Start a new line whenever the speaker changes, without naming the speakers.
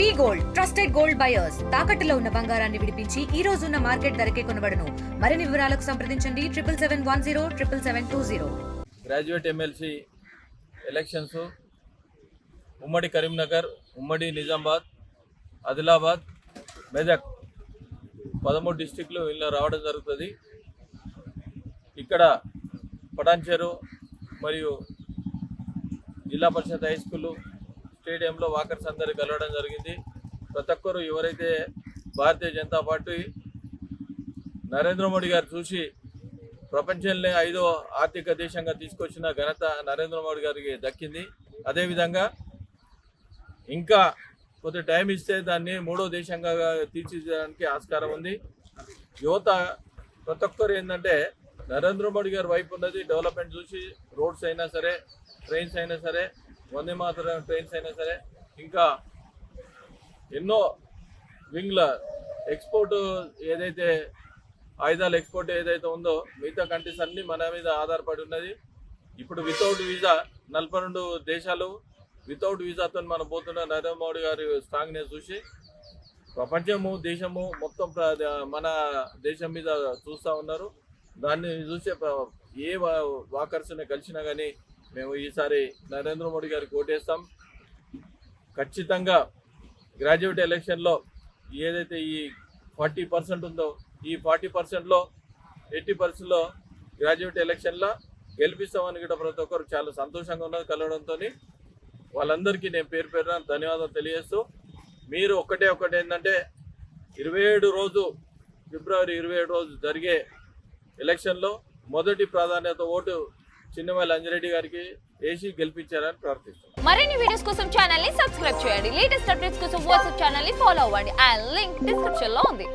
V gold trusted gold buyers. తాకట్టులో ఉన్న బంగారాన్ని విడిపించి ఈ రోజు ఉన్న మార్కెట్ ధరకే కొనబడను. మరిన్ని వివరాలకు సంప్రదించండి. Triple seven one zero triple seven two zero.
Graduate MLC elections. ఉమ్మడి కరీంనగర్ ఉమ్మడి నిజామాబాద్ ఆదిలాబాద్ మెదక్. పదమూడు డిస్టిక్లు ఇలా రావడం జరుగుతుంది. ఇక్కడ పటాన్చేరు మరియు జిల్లా పరిషత్ హై స్కూలు స్టేడియంలో వాకర్స్ అందరు కలవడం జరిగింది. ప్రతి ఒక్కరు ఎవరైతే భారతీయ జనతా పార్టీ నరేంద్ర మోడీ గారు చూసి ప్రపంచంలో ఐదో ఆర్థిక దేశంగా తీసుకొచ్చిన ఘనత నరేంద్ర మోడీ గారికి దక్కింది. అదేవిధంగా ఇంకా కొద్ది టైం ఇస్తే దాన్ని మూడో దేశంగా తీర్చిదిద్దడానికి ఆస్కారం ఉంది. యువత ప్రతి ఒక్కరు ఏంటంటే నరేంద్ర మోడీ గారి వైపు ఉన్నది. డెవలప్మెంట్ చూసి రోడ్స్ అయినా సరే ట్రైన్స్ అయినా సరే వందే మాతరం ట్రైన్స్ అయినా సరే ఇంకా ఎన్నో వింగ్ల ఎక్స్పోర్ట్ ఏదైతే ఆయుధాలు ఎక్స్పోర్ట్ ఏదైతే ఉందో మిగతా కంట్రీస్ అన్ని మన మీద ఆధారపడి ఉన్నది. ఇప్పుడు వితౌట్ వీసా నలభై రెండు దేశాలు వితౌట్ వీసాతో మనం పోతున్న నరేంద్ర మోడీ గారి స్ట్రాంగ్నెస్ చూసి ప్రపంచము దేశము మొత్తం ప్ర- మన దేశం మీద చూస్తూ ఉన్నారు. దాన్ని చూసే ఏ వాకర్స్ని కలిసినా కానీ మేము ఈసారి నరేంద్ర మోడీ గారికి ఓటేస్తాం. ఖచ్చితంగా గ్రాడ్యుయేట్ ఎలక్షన్లో ఏదైతే ఈ ఫార్టీ పర్సెంట్ ఉందో ఈ ఫార్టీ పర్సెంట్లో ఎయిటీ పర్సెంట్లో గ్రాడ్యుయేట్ ఎలక్షన్లో గెలిపిస్తామని కూడా ప్రతి ఒక్కరు చాలా సంతోషంగా ఉన్నది కలవడంతో వాళ్ళందరికీ నేను పేరు పేరున ధన్యవాదాలు తెలియజేస్తూ మీరు ఒక్కటే ఒకటి ఏంటంటే ఇరవై ఏడు రోజు ఫిబ్రవరి ఇరవై ఏడు రోజు జరిగే ఎలక్షన్లో మొదటి ప్రాధాన్యత ఓటు చిన్నమ్మ లంజరెడ్డి గారికి వేసి గెలిపించారని ప్రార్థిస్తున్నాను
మరిన్ని వీడియోస్ కోసం ఛానల్ని సబ్స్క్రైబ్ చేయండి. లేటెస్ట్ అప్డేట్స్ కోసం వాట్సాప్ ఛానల్ని ఫాలో అవ్వండి. ఆ లింక్ డిస్క్రిప్షన్లో ఉంది.